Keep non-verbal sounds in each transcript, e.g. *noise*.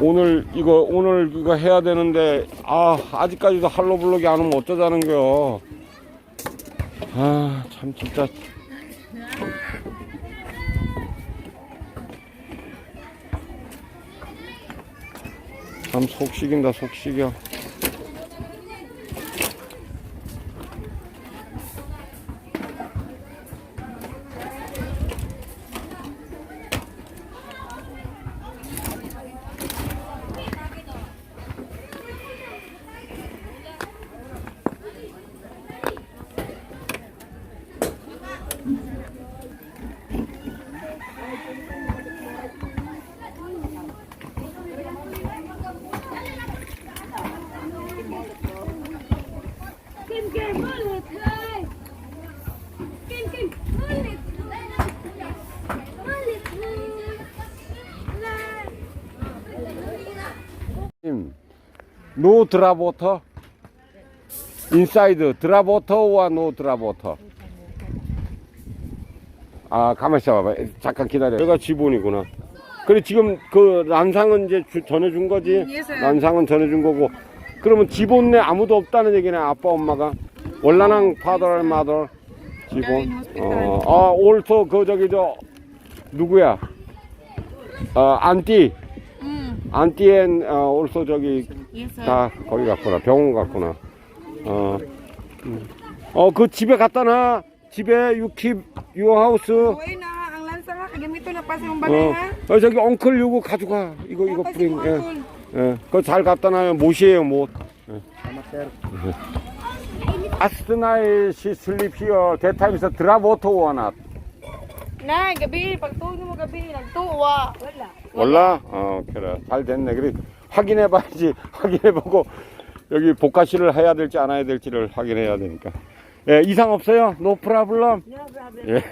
오늘 이거 오늘 이거 해야 되는데 아 아직까지도 할로 블록이 안 오면 어쩌자는 거요. 아 참 진짜 참 속식인다 속식이야. 노 드랍 워터? 인사이드 드랍 워터와 노 드랍 워터. 아, 가만 있어봐. 잠깐 기다려. 여기가 지본이구나. 그래, 지금 그 란상은 이제 주- 전해준 거지? 란상은 전해준 거고. 그러면 지본 내 아무도 없다는 얘기네, 아빠, 엄마가. 월라낭 파더, 마더. 지본. 어, 아, 올소, 그, 저기, 저, 누구야? 어, 안띠. 안티엔 어, 올소 저기 다 거기 갔구나 병원 갔구나 어 어 그 집에 갖다 놔 집에 유키 유하우스 kagamito na pa sa mong 어. 어 저기 엉클 요거 가져가 이거 이거 뿌린 예. 예. 그거 잘 갖다 놔요 못이에요 못 예. 아스트나이 시 슬립 히어 대타임에서 워터 원앗 Nay, gabi, pagtuon mo gabi, nagtuwa. Wala. 어. 잘 됐네. 그래. 확인해 봐야지. *laughs* 확인해 보고 여기 복가시를 해야 될지 안 해야 될지를 확인해야 되니까. 예, 이상 없어요? 노 프라블럼? No problem. 예.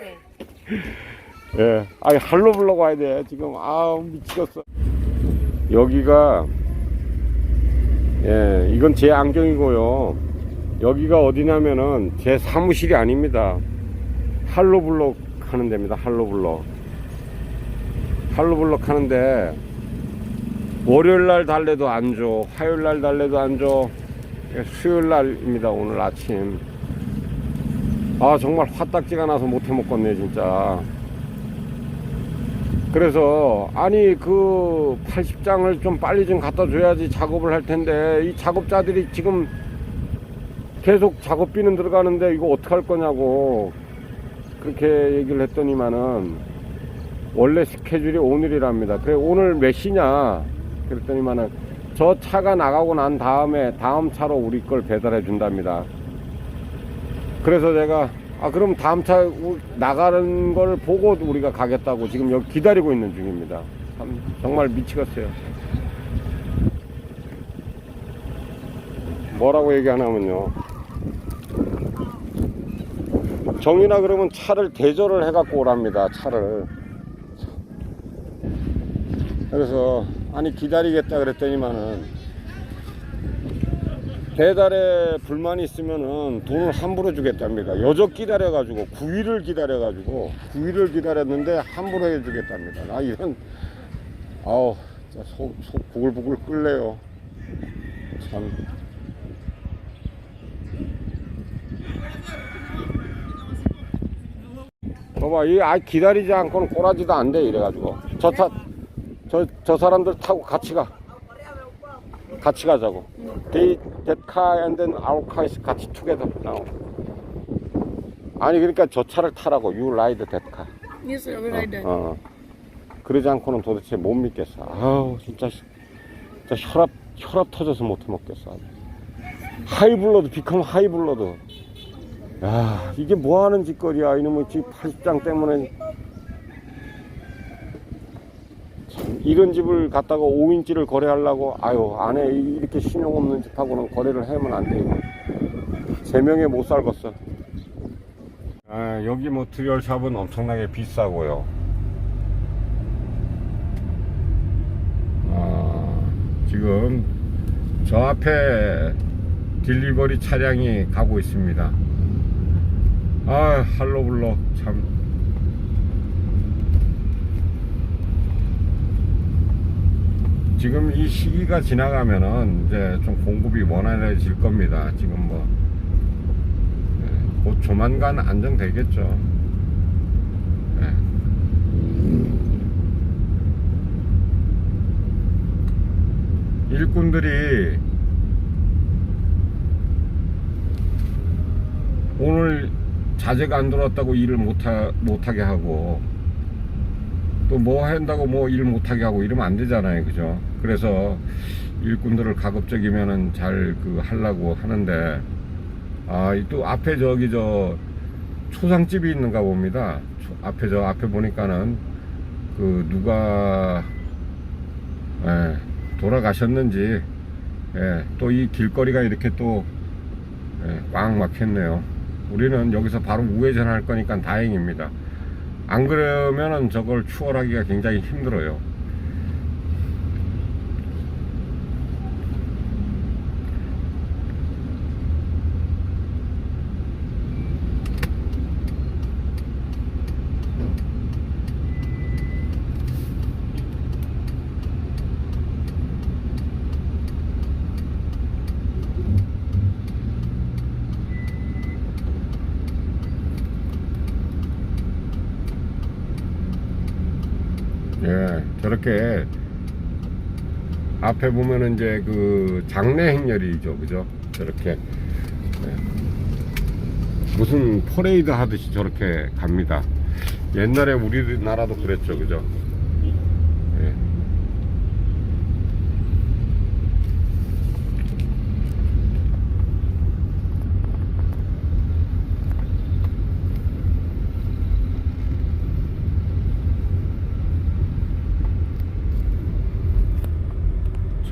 예. 아, 할로 불러고 와야 돼. 지금 아, 미치겠어. 여기가 예, 이건 제 안경이고요. 여기가 어디냐면은 제 사무실이 아닙니다. 할로 블록 하는 데입니다. 할로 블록. 할로 블록 하는데 월요일 날 달래도 안 줘. 화요일 날 달래도 안 줘. 예, 수요일 날입니다. 오늘 아침. 아 정말 화딱지가 나서 못해 먹겠네 진짜 그래서 아니 그 80장을 좀 빨리 좀 갖다 줘야지 작업을 할 텐데 이 작업자들이 지금 계속 작업비는 들어가는데 이거 어떻게 할 거냐고 그렇게 얘기를 했더니만은 원래 스케줄이 오늘이랍니다 그래 오늘 몇 시냐 그랬더니만은 저 차가 나가고 난 다음에 다음 차로 우리 걸 배달해 준답니다 그래서 제가 아 그럼 다음 차 우- 나가는 걸 보고 우리가 가겠다고 지금 여기 기다리고 있는 중입니다. 참 정말 미치겠어요. 뭐라고 얘기하냐면요. 정이나 그러면 차를 대절을 해갖고 오랍니다. 차를. 그래서 아니 기다리겠다 그랬더니만은 배달에 불만이 있으면은 돈을 함부로 주겠답니다. 여적 기다려가지고 9일을 기다려가지고 9일을 기다렸는데 함부로 해주겠답니다. 나 이런 아우 속, 속 부글부글 끓네요. 참. 봐봐, 이아 기다리지 않고는 꼬라지도 안 돼 이래가지고 저 타, 저, 저 사람들 타고 같이 가. 같이 가자고. They, that car and then our car is 같이 together now. 아니 그러니까 저 차를 타라고. You ride that car. Yes, sir. We ride that. 어. 그러지 않고는 도대체 못 믿겠어. 아우 진짜 진짜 혈압 혈압 터져서 못 먹겠어. 아주. 하이블러드 비컴 하이블러드. 야 이게 뭐 하는 짓거리야 이놈의 집 80장 때문에 참, 이런 집을 갖다가 5인치를 거래하려고 아유 안에 이렇게 신용 없는 집하고는 거래를 하면 안 돼요. 세 명에 못 살겠어. 아, 여기 뭐 트리얼샵은 엄청나게 비싸고요. 아, 지금 저 앞에 딜리버리 차량이 가고 있습니다. 아, 할로블러 참. 지금 이 시기가 지나가면은 이제 좀 공급이 원활해질 겁니다. 지금 뭐, 예, 곧 조만간 안정되겠죠. 예. 일꾼들이 오늘 자재가 안 들어왔다고 일을 못하, 못하게 하고 또 뭐 한다고 뭐 일 못하게 하고 이러면 안 되잖아요 그죠 그래서 일꾼들을 가급적이면은 잘 그 하려고 하는데 아또 앞에 저기 저 초상집이 있는가 봅니다 초- 앞에 저 앞에 보니까는 그 누가 예, 돌아가셨는지 예, 또 이 길거리가 이렇게 또 예, 꽉 막혔네요. 우리는 여기서 바로 우회전할 거니까 다행입니다. 안 그러면은 저걸 추월하기가 굉장히 힘들어요. 예, 저렇게 앞에 보면은 이제 그 장례 행렬이죠, 그죠? 저렇게 예. 무슨 퍼레이드 하듯이 저렇게 갑니다. 옛날에 우리나라도 그랬죠, 그죠? 예.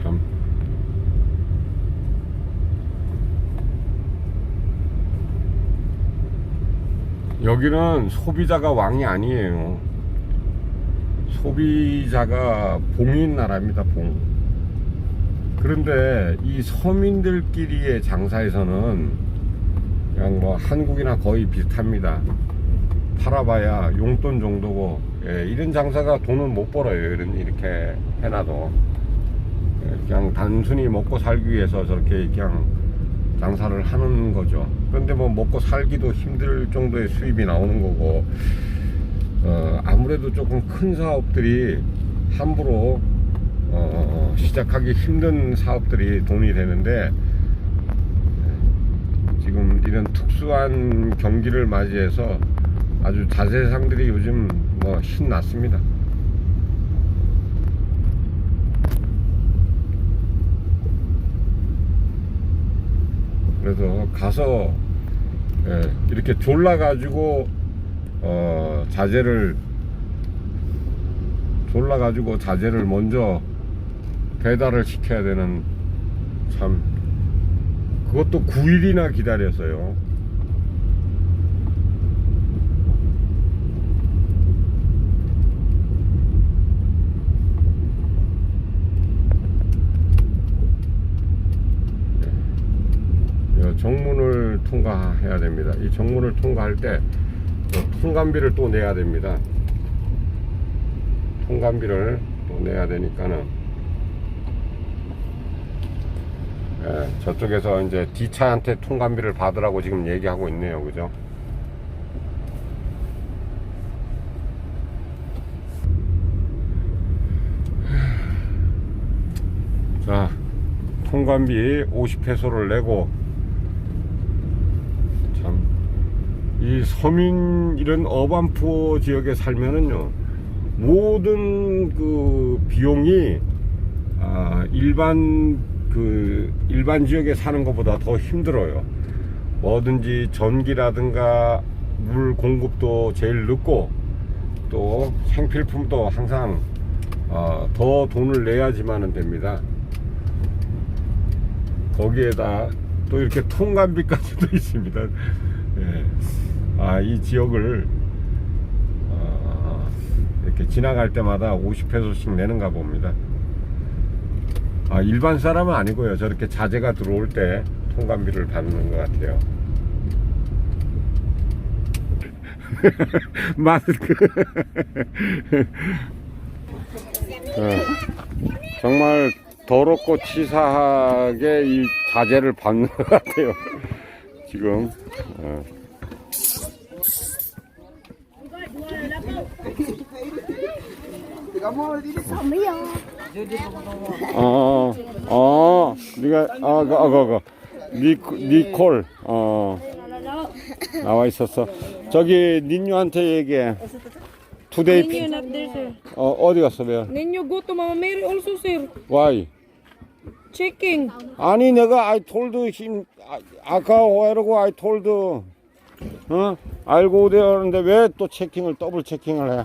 참. 여기는 소비자가 왕이 아니에요. 소비자가 봉인 나라입니다, 봉. 그런데 이 서민들끼리의 장사에서는 그냥 뭐 한국이나 거의 비슷합니다. 팔아봐야 용돈 정도고, 예, 이런 장사가 돈은 못 벌어요. 이런, 이렇게 해놔도. 예, 그냥 단순히 먹고 살기 위해서 저렇게 그냥 장사를 하는 거죠. 그런데 뭐 먹고 살기도 힘들 정도의 수입이 나오는 거고, 어, 아무래도 조금 큰 사업들이 함부로 어, 시작하기 힘든 사업들이 돈이 되는데 예, 지금 이런 특수한 경기를 맞이해서 아주 자세상들이 요즘 뭐 신났습니다. 그래서 가서 예, 이렇게 졸라 가지고 어, 자재를 졸라 가지고 자재를 먼저 배달을 시켜야 되는 참 그것도 9일이나 기다렸어요. 이 정문을 통과해야 됩니다. 이 정문을 통과할 때 어, 통관비를 또 내야 됩니다. 통관비를 또 내야 되니까는 예, 저쪽에서 이제 D차한테 통관비를 받으라고 지금 얘기하고 있네요. 그죠? 자, 통관비 50페소를 내고 참, 이 서민 이런 어반푸어 지역에 살면은요, 모든 그 비용이 아, 일반 그 일반 지역에 사는 것보다 더 힘들어요. 뭐든지 전기라든가 물 공급도 제일 늦고 또 생필품도 항상 어, 더 돈을 내야지만은 됩니다. 거기에다 또 이렇게 통관비까지도 *laughs* 있습니다. 예. 아, 이 지역을 어, 이렇게 지나갈 때마다 50페소씩 내는가 봅니다. 아, 일반 사람은 아니고요. 저렇게 자재가 들어올 때 통관비를 받는 것 같아요. *laughs* 마스크. 예, *laughs* 정말 더럽고 치사하게 이 자재를 받는 것 같아요. 지금. 예. 어, 어, 네가, 아, 그, 아, 그, 그, 니코, 니콜, 어, 나와 있었어. 저기, 닌유한테 얘기해. sir. 어, 어디 갔어, 왜? Ninyo go to Mama Mary also, sir. Why? Checking. 아니, 내가, I told him, 아, 아까 오해라고 I told, 어? 알고 오되었는데 왜 또 체킹을, 더블 체킹을 해?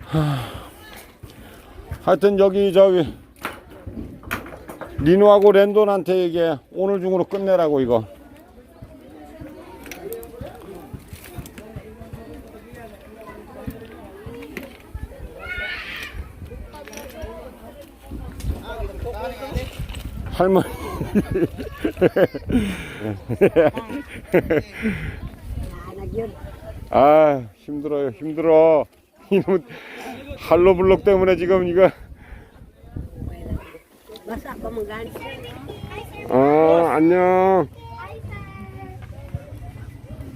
하, 하여튼, 여기, 저기, 리노하고 랜돈한테 얘기해. 오늘 중으로 끝내라고, 이거. 할머니. 아, 힘들어요, 힘들어. 이놈 할로블록 때문에 지금 이거. 어, 안녕.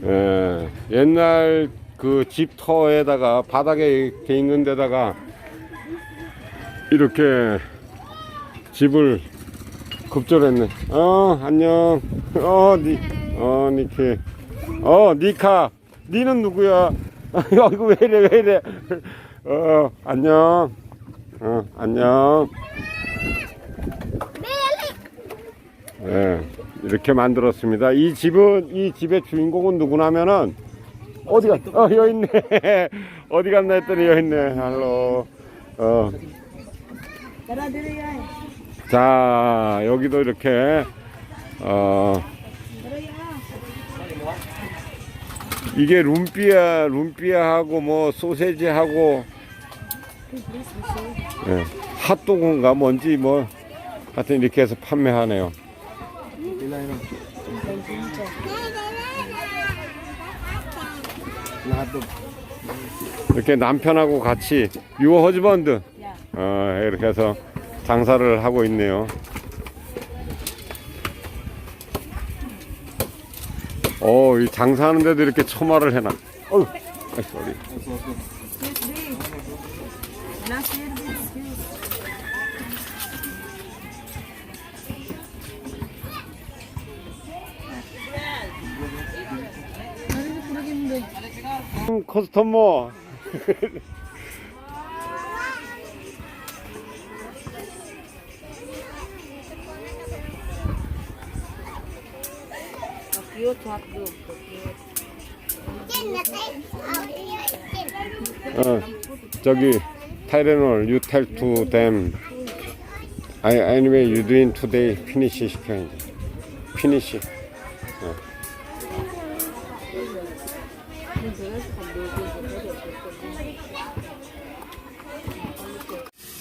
예, 옛날 그 집터에다가 바닥에 이렇게 있는 데다가 이렇게 집을 급절했네. 어, 안녕. 어, 니, 어, 니키. 어, 니카. 니는 누구야? *laughs* 아이고, 왜 이래, 왜 이래. 어, 안녕. 어, 안녕. 예, 이렇게 만들었습니다. 이 집은, 이 집의 주인공은 누구냐면은, 어디 가, 어, 여기 있네. *laughs* 어디 갔나 했더니 여기 있네. 할로. 어. 자, 여기도 이렇게, 어, 이게 룸비아, 룸비아하고 뭐 소세지하고, 예, 핫도그인가 뭔지 뭐, 하여튼 이렇게 해서 판매하네요. 이렇게 남편하고 같이, 유어 허즈번드, 어, 이렇게 해서 장사를 하고 있네요. 어, 이 장사하는데도 이렇게 처마를 해놔. 어우, 아이, 쏘리. 음, 커스터머. *laughs* Cute hot dog. 어, 저기 타이레놀 you tell to them I, anyway you doing today finish 시켜야지 finish 어.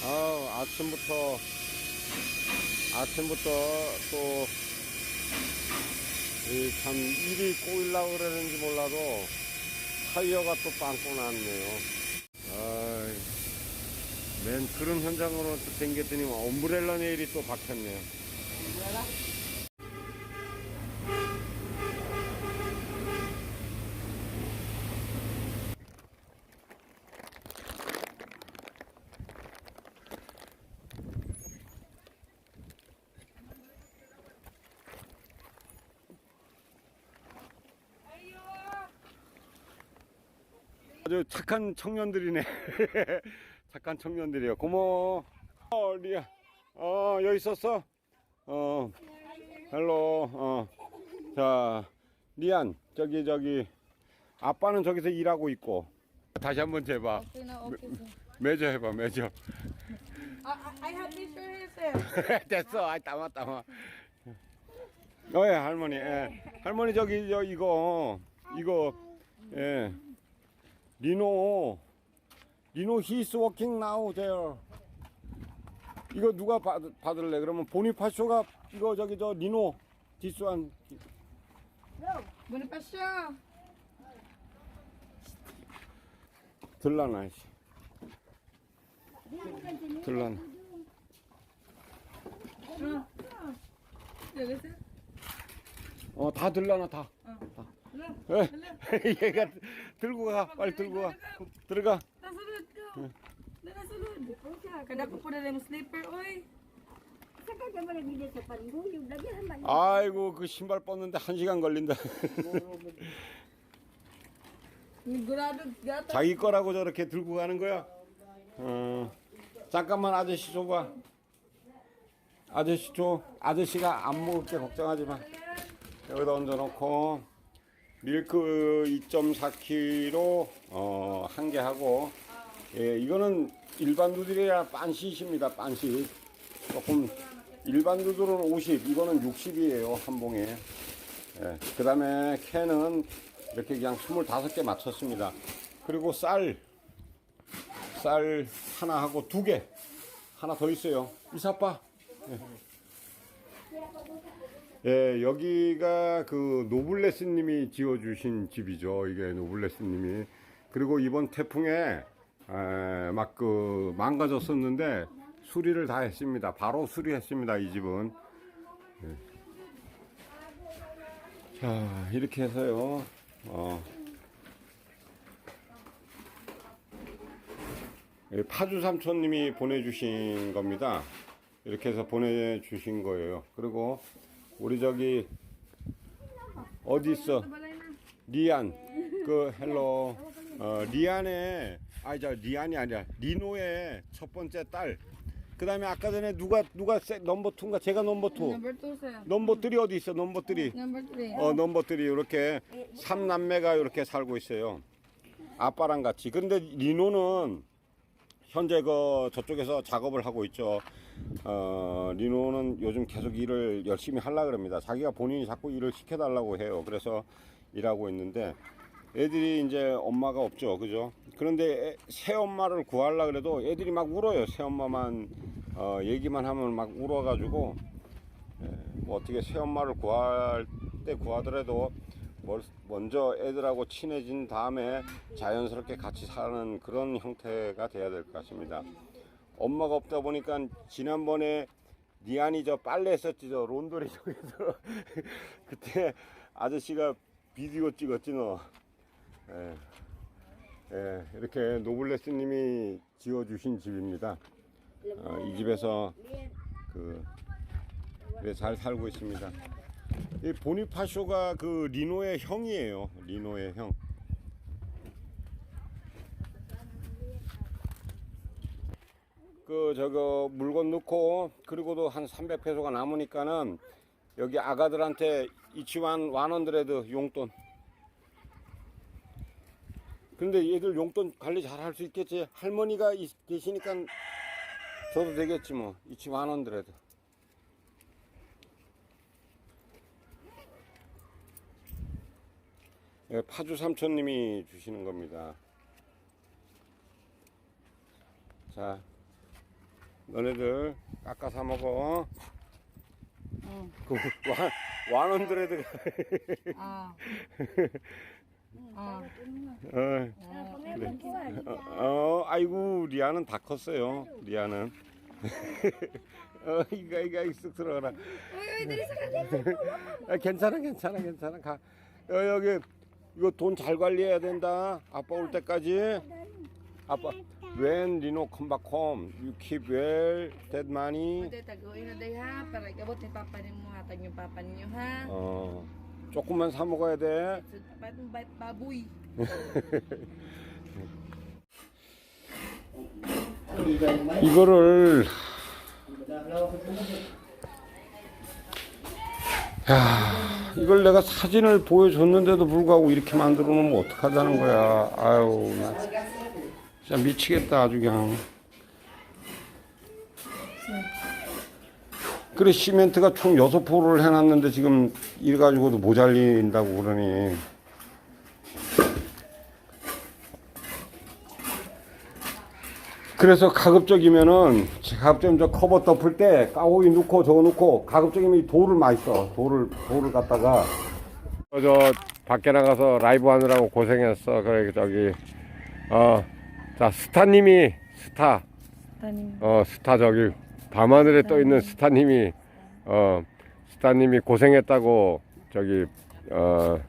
아우 아침부터 아침부터 또 이참 일이 꼬이려고 그러는지 몰라도 타이어가 또 빵꾸 났네요. 아이, 맨 그런 현장으로 또 댕겼더니 엄브렐라 네일이 또 박혔네요. 아주 착한 청년들이네. *laughs* 착한 청년들이요. 고마워. 어, 리아. 어, 여기 있었어? 어, 헬로. 어. 자, 리안. 저기, 저기. 아빠는 저기서 일하고 있고. 다시 한번 재봐. Sir. 매저 해봐, 매저. Here, sir. *laughs* 됐어. 아이, 담아, 담아. 어, 예, 할머니. 예. 할머니, 저기, 저, 이거. 이거. 예. 리노. 리노 he's working now there. 이거 누가 받, 받을래? 그러면 보니파쇼가 이거 저기 저 리노 디스한 Bonifacio. 들라나 씨. Được cái 어, 다 들라나 다. 다. 에, 얘가 들고 가. 빨리 들고 가. 들어가. Kada ko po na yung slipper, oy. Sa man. 아이고 그 신발 벗는데 한 시간 걸린다. Sigurado gata. 자기 거라고 저렇게 들고 가는 거야. 어, 잠깐만 아저씨 줘봐. 아저씨 줘. 아저씨가 안 먹을 게 걱정하지 마. 여기다 얹어놓고 밀크 2.4kg 어, 한 개 하고 예, 이거는 일반 누들이라 빤시입니다. 빤시. 조금 일반 누들은 50, 이거는 60이에요 한 봉에. 예, 그 다음에 캔은 이렇게 그냥 25개 맞췄습니다. 그리고 쌀, 쌀 하나 하고 두 개. 하나 더 있어요. 이사빠. 예. 예, 여기가 그 노블레스님이 지어주신 집이죠. 이게 노블레스님이. 그리고 이번 태풍에 막 그 망가졌었는데 수리를 다 했습니다. 바로 수리했습니다. 이 집은. 예. 자, 이렇게 해서요. 어. 예, 파주 삼촌님이 보내주신 겁니다. 이렇게 해서 보내주신 거예요. 그리고 우리 저기 어디 있어? 리안 그 헬로 어, 리안의 아니 저 리안이 아니라 리노의 첫 번째 딸. 그다음에 아까 전에 누가 누가 세- 넘버 2인가 제가 넘버 2. Number 2, sir. 넘버 3 어디 있어? 넘버 3. Number 3. 어, 넘버들이 이렇게 삼남매가 이렇게 살고 있어요. 아빠랑 같이. 그런데 리노는 현재 그 저쪽에서 작업을 하고 있죠. 어, 리노는 요즘 계속 일을 열심히 하려 그럽니다. 자기가 본인이 자꾸 일을 시켜달라고 해요. 그래서 일하고 있는데 애들이 이제 엄마가 없죠. 그죠? 그런데 애- 새 엄마를 구하려 그래도 애들이 막 울어요. 새 엄마만 어, 얘기만 하면 막 울어가지고 뭐 어떻게 새 엄마를 구할 때 구하더라도 멀- 먼저 애들하고 친해진 다음에 자연스럽게 같이 사는 그런 형태가 돼야 될 것 같습니다. 엄마가 없다 보니까 지난번에 니안이 저 빨래 했었지 저 론도리 쪽에서 *laughs* 그때 아저씨가 비디오 찍었지 너. 예. 예, 이렇게 노블레스님이 지어주신 집입니다. 어, 이 집에서 그 네, 잘 살고 있습니다. 이 보니파쇼가 그 리노의 형이에요. 리노의 형. 그 저거 물건 넣고 그리고도 한 300페소가 남으니까는 여기 아가들한테 이치완 완원드레드 용돈. 근데 얘들 용돈 관리 잘 할 수 있겠지. 할머니가 있- 계시니까 줘도 되겠지 뭐. 이치 완원드레드. 예, 파주 삼촌님이 주시는 겁니다. 자, 너네들 깎아 사 먹어. 응. 그 완, Ah. Ah. 어, 어, 어, 아이고 리아는 다 컸어요. 리아는. *laughs* 어, 이가 이가 익숙 들어가라. *laughs* 아, 괜찮아, 괜찮아, 괜찮아. 가. 어, 여기 이거 돈 잘 관리해야 된다. 아빠 올 때까지. 아빠, when Rino come back home, you keep well that money. Uday, taguin na day ha. Para ikabot ni papa ni mo hatag yung papa ninyo ha. 어, 조금만 사 먹어야 돼. So, pat bait baboy. 이거를 야, 이걸 내가 사진을 보여줬는데도 불구하고 이렇게 만들어 놓으면 어떡하자는 거야. 아유, 나 진짜 미치겠다, 아주 그냥. 그래, 시멘트가 총 6포를 해놨는데 지금 이래가지고도 모자린다고 그러니. 그래서 가급적이면은 가급적이면 저 커버 덮을 때 까오이 넣고 저거 넣고 가급적이면 이 돌을 많이 써 돌을 돌을 갖다가. 저 밖에 나가서 라이브 하느라고 고생했어. 그래 저기. 어 자 스타님이 스타 스타님. 어 스타 저기 밤하늘에 떠 있는 스타님이 어 스타님이 고생했다고 저기 어,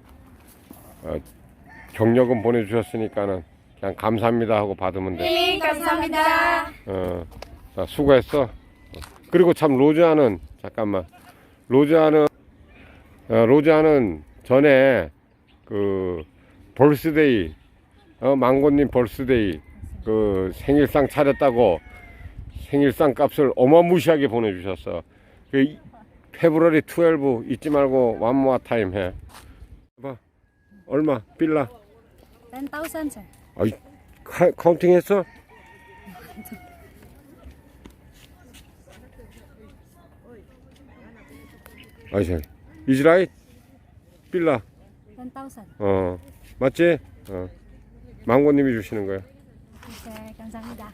어 경력금 보내주셨으니까는 그냥 감사합니다 하고 받으면 돼. 네, 감사합니다. 어, 자, 수고했어. 그리고 참 로즈아는 잠깐만 로즈아는 어, 로즈아는 전에 그 벌스데이 어, 망고님 벌스데이 그 생일상 차렸다고 생일상 값을 어마무시하게 보내주셨어. 그 이- 페브러리 12 잊지 말고 완모아 타임 해. 봐 얼마 빌라 10,000 sir. 아이 카, 카운팅 했어? 아이씨 이즈라이 빌라 10,000. 어 맞지? 어 망고님이 주시는 거야 감사합니다.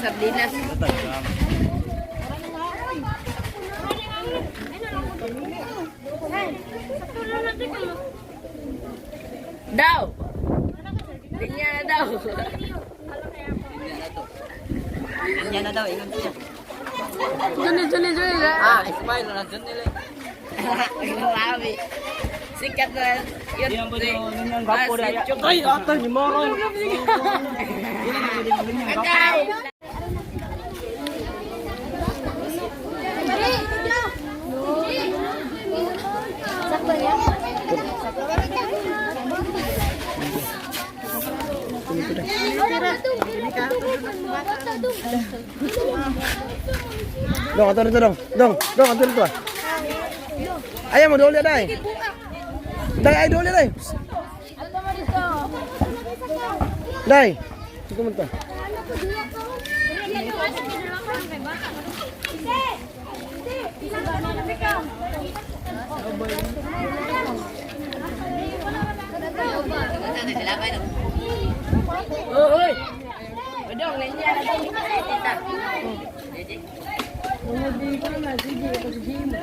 Sardinas. Daw. Linya na daw. Yan na daw, ingat siya. Juni, Juni, Juni. Ah, smile na nila. Grabe. Sikat na. Yun. Si na. Chok. Ay, ata ni Moro. Ikaw. Dong, atur itu dong. Dong, dong atur itu. Ayah mau dulu dai. Dai, ayo dulu dai. Dai. Cukup ơi ở đâu này nha đi cái này cái gì cái gì mà